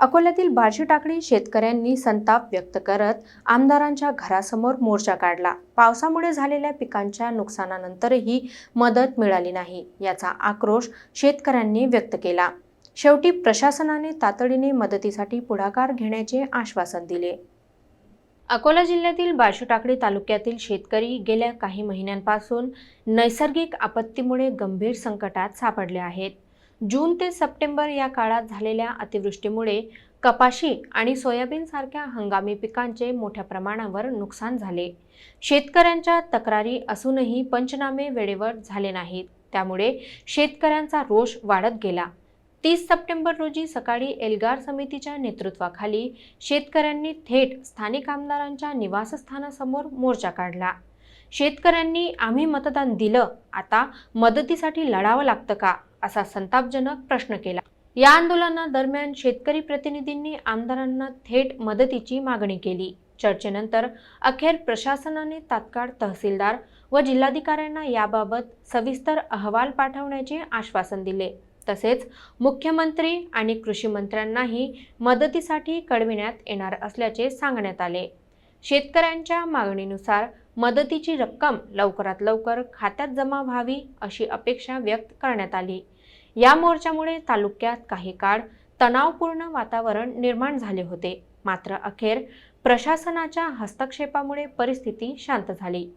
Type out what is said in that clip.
अकोल्यातील बार्शी टाकळी शेतकऱ्यांनी संताप व्यक्त करत आमदारांच्या घरासमोर मोर्चा काढला. पावसामुळे झालेल्या पिकांच्या नुकसानानंतरही मदत मिळाली नाही याचा आक्रोश शेतकऱ्यांनी व्यक्त केला. शेवटी प्रशासनाने तातडीने मदतीसाठी पुढाकार घेण्याचे आश्वासन दिले. अकोला जिल्ह्यातील बार्शी टाकळी तालुक्यातील शेतकरी गेल्या काही महिन्यांपासून नैसर्गिक आपत्तीमुळे गंभीर संकटात सापडले आहेत. जून ते सप्टेंबर या काळात झालेल्या अतिवृष्टीमुळे कपाशी आणि सोयाबीनसारख्या हंगामी पिकांचे मोठ्या प्रमाणावर नुकसान झाले. शेतकऱ्यांच्या तक्रारी असूनही पंचनामे वेळेवर झाले नाहीत. त्यामुळे शेतकऱ्यांचा रोष वाढत गेला. तीस सप्टेंबर रोजी सकाळी एल्गार समितीच्या नेतृत्वाखाली शेतकऱ्यांनी थेट स्थानिक आमदारांच्या निवासस्थानासमोर मोर्चा काढला. शेतकऱ्यांनी आम्ही मतदान दिलं आता मदतीसाठी लढावं लागतं का? असा संतापजनक प्रश्न केला. या आंदोलनादरम्यान शेतकरी प्रतिनिधींनी आमदारांना थेट मदतीची मागणी केली. चर्चेनंतर अखेर प्रशासनाने तात्काळ तहसीलदार व जिल्हाधिकाऱ्यांना याबाबत सविस्तर अहवाल पाठवण्याचे आश्वासन दिले. तसेच मुख्यमंत्री आणि कृषी मंत्र्यांनाही मदतीसाठी कळविण्यात येणार असल्याचे सांगण्यात आले. शेतकऱ्यांच्या मागणीनुसार मदतीची रक्कम लवकरात लवकर खात्यात जमा व्हावी अशी अपेक्षा व्यक्त करण्यात आली. या मोर्चामुळे तालुक्यात काही काळ तणावपूर्ण वातावरण निर्माण झाले होते. मात्र अखेर प्रशासनाच्या हस्तक्षेपामुळे परिस्थिती शांत झाली.